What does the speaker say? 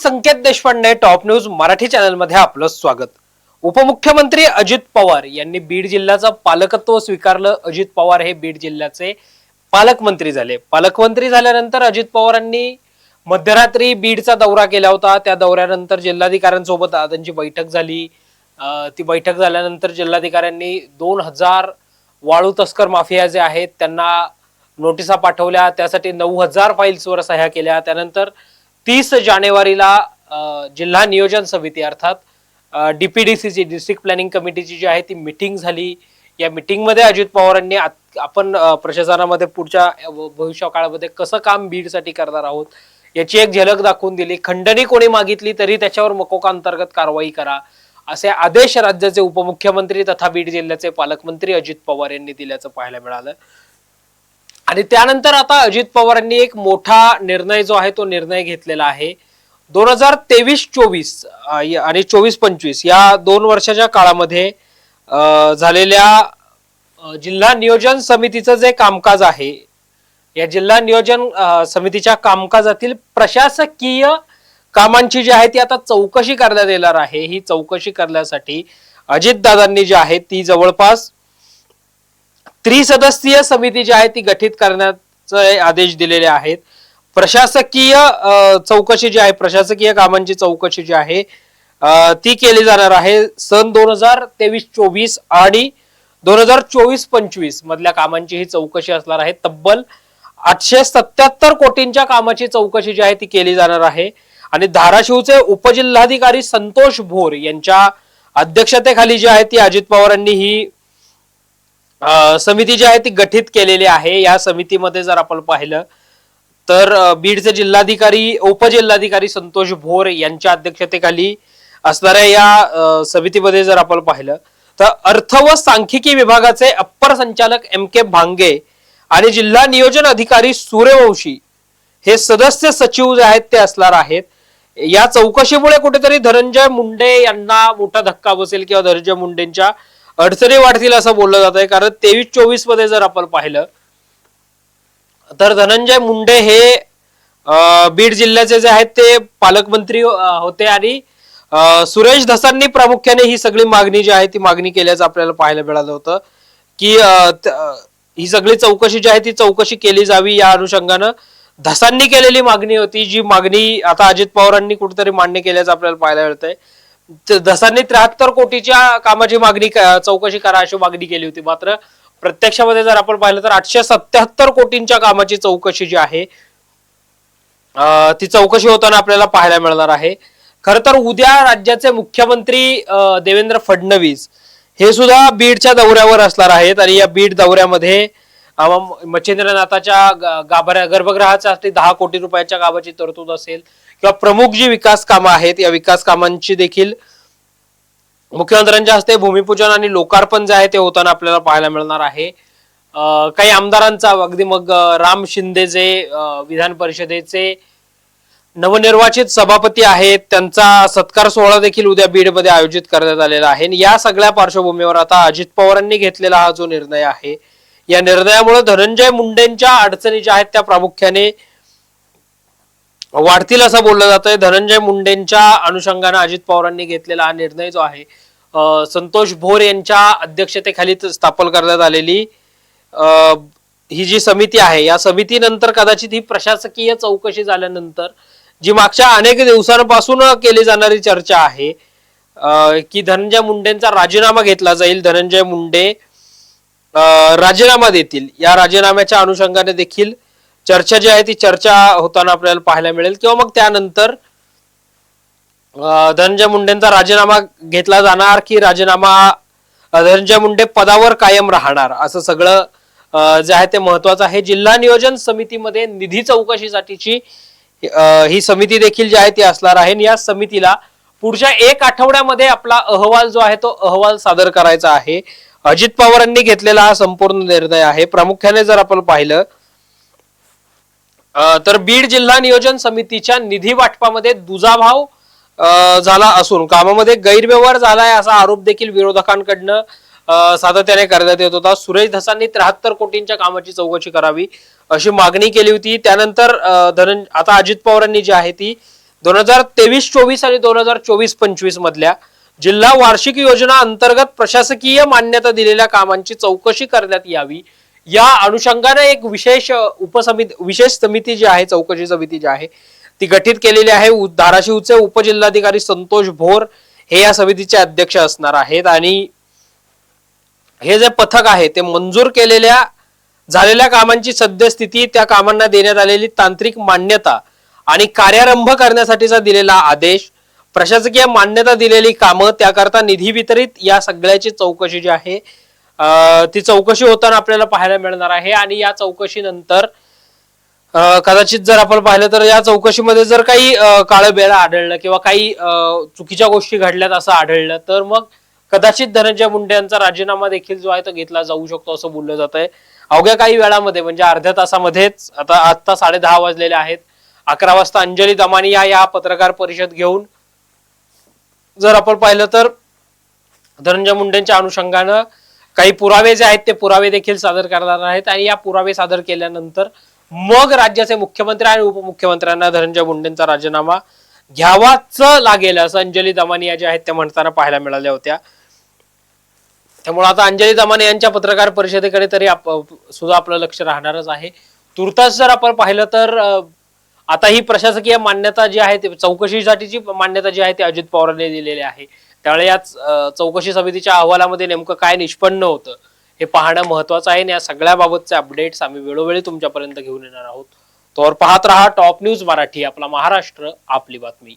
संकेत Deshpande top news Marathi चॅनलमध्ये आपलं स्वागत. उपमुख्यमंत्री अजित पवार यांनी बीड जिल्ह्याचं पालकत्व स्वीकारलं. अजित पवार हे बीड जिल्ह्याचे पालकमंत्री झाले. पालकमंत्री झाल्यानंतर अजित पवारांनी मध्यरात्री बीडचा दौरा केला होता. त्या दौऱ्यानंतर जिल्हाधिकाऱ्यांसोबत त्यांची बैठक झाली. ती बैठक झाल्यानंतर जिल्हाधिकाऱ्यांनी दोन हजार वाळू तस्कर माफिया जे आहेत त्यांना नोटिसा पाठवल्या. त्यासाठी नऊ हजार फाईल्सवर सह्या केल्या. त्यानंतर तीस जानेवारीला जिल्हा नियोजन समिती अर्थात डीपीडीसीची डिस्ट्रिक्ट प्लॅनिंग कमिटीची जी आहे ती मिटिंग झाली. या मिटिंगमध्ये अजित पवारांनी आपण प्रशासनामध्ये पुढच्या भविष्य काळामध्ये कसं काम बीडसाठी करणार आहोत याची एक झलक दाखवून दिली. खंडणी कोणी मागितली तरी त्याच्यावर मकोका अंतर्गत कारवाई करा असे आदेश राज्याचे उपमुख्यमंत्री तथा बीड जिल्ह्याचे पालकमंत्री अजित पवार यांनी दिल्याचं पाहायला मिळालं. आणि त्यानंतर आता अजित पवारांनी एक मोठा निर्णय जो आहे तो निर्णय घेतलेला आहे. दोन हजार तेवीस चोवीस आणि चोवीस पंचवीस या दोन वर्षाच्या काळामध्ये झालेल्या जिल्हा नियोजन समितीचं जे कामकाज आहे या जिल्हा नियोजन समितीच्या कामकाजातील प्रशासकीय कामांची जी आहे ती आता चौकशी करण्यात येणार आहे. ही चौकशी करण्यासाठी अजितदादांनी जी आहे ती जवळपास त्रिसदस्यीय समिती जी आहे ती गठीत करण्याचे आदेश दिलेले आहेत. प्रशासकीय चौकशी जी आहे प्रशासकीय कामांची चौकशी जी आहे ती केली जाणार आहे सन दोन हजार तेवीस चोवीस आणि दोन हजार चोवीस पंचवीस मधल्या कामांची ही चौकशी असणार आहे. तब्बल आठशे सत्याहत्तर कोटींच्या कामाची चौकशी जी आहे ती केली जाणार आहे. आणि धाराशिवचे उपजिल्हाधिकारी संतोष भोर यांच्या अध्यक्षतेखाली जी आहे ती अजित पवारांनी ही समिती जी आहे ती गठीत केलेली आहे. या समितीमध्ये जर आपण पाहिलं तर बीडचे जिल्हाधिकारी उपजिल्हाधिकारी संतोष भोर यांच्या अध्यक्षतेखाली असणाऱ्या या समितीमध्ये जर आपण पाहिलं तर अर्थ व सांख्यिकी विभागाचे अप्पर संचालक एम के भांगे आणि जिल्हा नियोजन अधिकारी सूर्यवंशी हे सदस्य सचिव जे आहेत ते असणार आहेत. या चौकशीमुळे कुठेतरी धनंजय मुंडे यांना मोठा धक्का बसेल किंवा धनंजय मुंडेंच्या अडचणी वाढतील असं बोललं जात आहे कारण तेवीस चोवीसमध्ये जर आपण पाहिलं तर धनंजय मुंडे हे बीड जिल्ह्याचे जे आहेत ते पालकमंत्री होते आणि सुरेश धसांनी प्रामुख्याने ही सगळी मागणी जी आहे ती मागणी केल्याचं आपल्याला पाहायला मिळालं होतं. की ही सगळी चौकशी जी आहे ती चौकशी केली जावी या अनुषंगानं. धसांनी केलेली मागणी होती जी मागणी आता अजित पवारांनी कुठेतरी मान्य केल्याचं आपल्याला पाहायला मिळतंय. दसांनी धसांनी त्र्याहत्तर कोटीच्या कामाची मागणी चौकशी करा अशी मागणी केली होती. मात्र प्रत्यक्षामध्ये जर आपण पाहिलं तर आठशे सत्याहत्तर कोटींच्या कामाची चौकशी जी आहे ती चौकशी होताना आपल्याला पाहायला मिळणार आहे. खर तर उद्या राज्याचे मुख्यमंत्री देवेंद्र फडणवीस हे सुद्धा बीडच्या दौऱ्यावर असणार आहेत आणि या बीड दौऱ्यामध्ये मच्छिंद्रनाथाच्या ग- गाभाऱ्या गर्भगृहासाठी दहा कोटी रुपयाच्या गावाची तरतूद असेल. किंवा प्रमुख जी विकास कामं आहेत या विकास कामांची देखील मुख्यमंत्र्यांच्या हस्ते भूमिपूजन आणि लोकार्पण जे आहे ते होताना आपल्याला पाहायला मिळणार आहे. काही आमदारांचा अगदी मग राम शिंदे जे विधान परिषदेचे नवनिर्वाचित सभापती आहेत त्यांचा सत्कार सोहळा देखील उद्या बीडमध्ये आयोजित करण्यात आलेला आहे. आणि या सगळ्या पार्श्वभूमीवर आता अजित पवारांनी घेतलेला हा जो निर्णय आहे या निर्णयामुळे धनंजय मुंडेंच्या अडचणी ज्या आहेत त्या प्रामुख्याने वाढतील असं बोललं जात आहे धनंजय मुंडेंच्या अनुषंगानं अजित पवारांनी घेतलेला हा निर्णय जो आहे संतोष भोर यांच्या अध्यक्षतेखाली स्थापन करण्यात आलेली ही जी समिती आहे या समितीनंतर कदाचित ही प्रशासकीय चौकशी झाल्यानंतर जी मागच्या अनेक दिवसांपासून केली जाणारी चर्चा आहे की धनंजय मुंडेंचा राजीनामा घेतला जाईल. धनंजय मुंडे राजीनामा देतील. या राजीनाम्याच्या अनुषंगाने देखील चर्चा जी आहे ती चर्चा होताना आपल्याला पाहायला मिळेल. किंवा मग त्यानंतर धनंजय मुंडेंचा राजीनामा घेतला जाणार की राजीनामा धनंजय मुंडे पदावर कायम राहणार? असं सगळं जे आहे ते महत्वाचं आहे. जिल्हा नियोजन समितीमध्ये निधी चौकशीसाठीची ही समिती देखील जी आहे ती असणार आहे. आणि या समितीला पुढच्या एक आठवड्यामध्ये आपला अहवाल जो आहे तो अहवाल सादर करायचा आहे. अजित पवारांनी घेतलेला हा संपूर्ण निर्णय आहे. प्रामुख्याने जर आपण पाहिलं तर बीड जिल्हा नियोजन समितीच्या निधी वाटपामध्ये दुजाभाव झाला असून कामामध्ये गैरव्यवहार झालाय असा आरोप देखील विरोधकांकडनं सातत्याने करण्यात येत होता. सुरेश धसांनी त्र्याहत्तर कोटींच्या कामाची चौकशी करावी अशी मागणी केली होती. त्यानंतर धनंज आता अजित पवारांनी जी आहे ती दोन हजार तेवीस चोवीस आणि दोन हजार चोवीस पंचवीस मधल्या जिल्हा वार्षिक योजना अंतर्गत प्रशासकीय मान्यता दिलेल्या कामांची चौकशी करण्यात यावी या अनुषंगाने एक विशेष उपसमिती विशेष समिती जी आहे चौकशी समिती जी आहे ती गठीत केलेली आहे. धाराशिवचे उपजिल्हाधिकारी संतोष भोर हे या समितीचे अध्यक्ष असणार आहेत आणि हे जे पथक आहे ते मंजूर केलेल्या झालेल्या कामांची सद्यस्थिती त्या कामांना देण्यात आलेली तांत्रिक मान्यता आणि कार्यारंभ करण्यासाठीचा दिलेला आदेश प्रशासकीय मान्यता दिलेली कामं त्याकरता निधी वितरित या सगळ्याची चौकशी जी आहे ती चौकशी होताना आपल्याला पाहायला मिळणार आहे आणि या चौकशीनंतर कदाचित जर आपण पाहिलं तर या चौकशीमध्ये जर काही काळं बेळा आढळलं किंवा काही चुकीच्या गोष्टी घडल्यात असं आढळलं तर मग कदाचित धनंजय मुंडे यांचा राजीनामा देखील जो आहे तो घेतला जाऊ शकतो असं बोललं जात आहे. अवघ्या काही वेळामध्ये म्हणजे अर्ध्या तासामध्येच आता आता साडे दहा वाजलेले आहेत. अकरा वाजता अंजली दमानिया या पत्रकार परिषद घेऊन जर आपण पाहिलं तर धनंजय मुंडेंच्या अनुषंगानं काही पुरावे जे आहेत ते पुरावे देखील सादर करणार आहेत आणि या पुरावे सादर केल्यानंतर मग राज्याचे मुख्यमंत्री आणि उपमुख्यमंत्र्यांना धनंजय मुंडेंचा राजीनामा घ्यावाच लागेल असं अंजली दमानिया जे आहेत ते म्हणताना पाहायला मिळाल्या होत्या. त्यामुळे आता अंजली दमाने यांच्या पत्रकार परिषदेकडे तरी आप- सुद्धा आपलं लक्ष राहणारच आहे. तुर्तास जर आपण पाहिलं तर आता ही प्रशासकीय मान्यता जी आहे ती चौकशीसाठीची मान्यता जी आहे ती अजित पवारांनी दिलेली आहे. त्यामुळे या चौकशी समितीच्या अहवालामध्ये नेमकं काय निष्पन्न होतं हे पाहणं महत्वाचं आहे. आणि या सगळ्या बाबतचे अपडेट्स आम्ही वेळोवेळी तुमच्यापर्यंत घेऊन येणार आहोत. तोवर पाहत रहा टॉप न्यूज मराठी आपला महाराष्ट्र आपली बातमी.